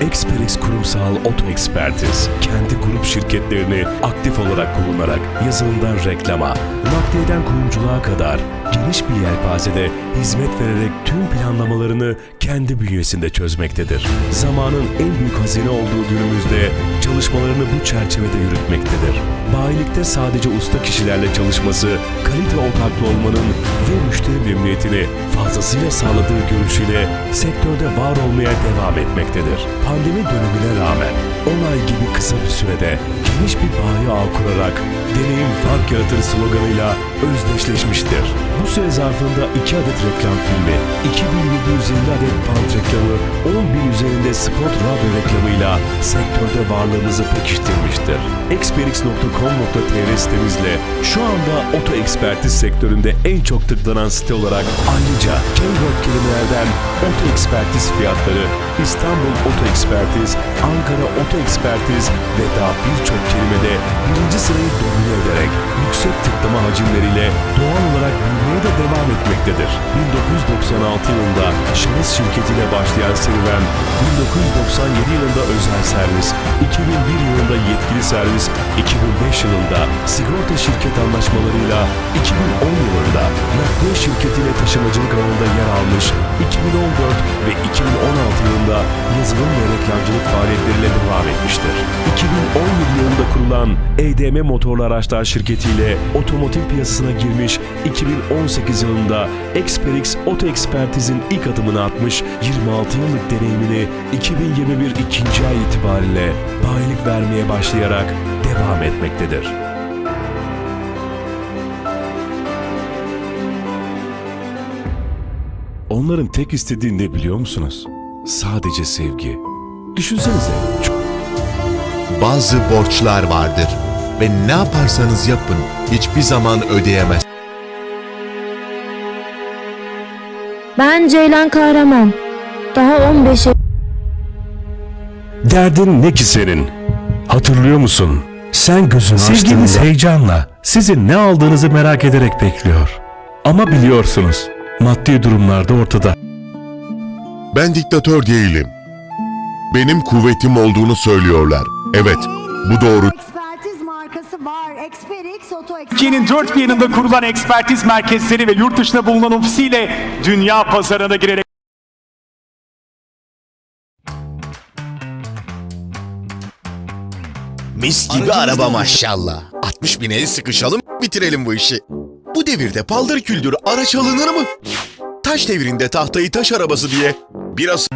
Experix Kurumsal Oto Ekspertiz, kendi grup şirketlerini aktif olarak kullanarak yazılımdan reklama, nakliyeden kuyumculuğa kadar geniş bir yelpazede hizmet vererek tüm planlamalarını kendi bünyesinde çözmektedir. Zamanın en büyük hazine olduğu günümüzde çalışmalarını bu çerçevede yürütmektedir. Bayilikte sadece usta kişilerle çalışması, kalite odaklı olmanın ve müşteri memnuniyetini fazlasıyla sağladığı görüşüyle sektörde var olmaya devam etmektedir. Pandemi dönemine rağmen 10 ay gibi kısa bir sürede geniş bir bayi ağ kurarak deneyim fark yaratır sloganıyla özdeşleşmiştir. Bu süre zarfında 2 adet reklam filmi, 2750 adet bant reklamı, 10 bin üzerinde spot radyo reklamıyla sektörde varlığınızı pekiştirmiştir. Xperix.com.tr sitemizle şu anda oto ekspertiz sektöründe en çok tıklanan site olarak ayrıca keyword kelimelerden oto ekspertiz fiyatları, İstanbul Oto Ekspertiz, Ankara Oto Ekspertiz ve daha birçok kelimede birinci sırayı domine ederek yüksek tıklama hacimleriyle doğal olarak büyümeye de devam etmektedir. 1996 yılında şahıs şirketiyle başlayan serüven, 1997 yılında özel servis, 2001 yılında yetkili servis, 2005 yılında sigorta şirket anlaşmalarıyla 2010 yılında nakliye şirketiyle taşımacılık alanında yer almış, 2014 ve 2016 yılında yazılım ve reklamcılık faaliyetleriyle devam etmiştir. 2017 yılında kurulan EDM Motorlu Araçlar şirketiyle otomotiv piyasasına girmiş, 2018 yılında Experix Oto Ekspertiz'in ilk adımını atmış, 26 yıllık deneyimini 2021 ikinci ay itibariyle bayilik vermeye başlayarak devam etmektedir. Onların tek istediği ne biliyor musunuz? Sadece sevgi. Düşünsenize, çok Bazı borçlar vardır ve ne yaparsanız yapın hiçbir zaman ödeyemez. Ben Ceylan Kahraman. Daha 15 Derdin ne ki senin? Hatırlıyor musun? Sen gözünü Sevginiz açtığında- heyecanla sizin ne aldığınızı merak ederek bekliyor. Ama biliyorsunuz maddi durumlarda ortada. Ben diktatör değilim. Benim kuvvetim olduğunu söylüyorlar. Evet, bu doğru. Ekspertiz markası var. Experix Oto Türkiye'nin dört bir yanında kurulan ekspertiz merkezleri ve yurt dışında bulunan ofisiyle dünya pazarına girerek Mis gibi araba maşallah. 60 bine el sıkışalım bitirelim bu işi. Bu devirde paldır küldür araç alınır mı? Taş devrinde tahtayı taş arabası diye biraz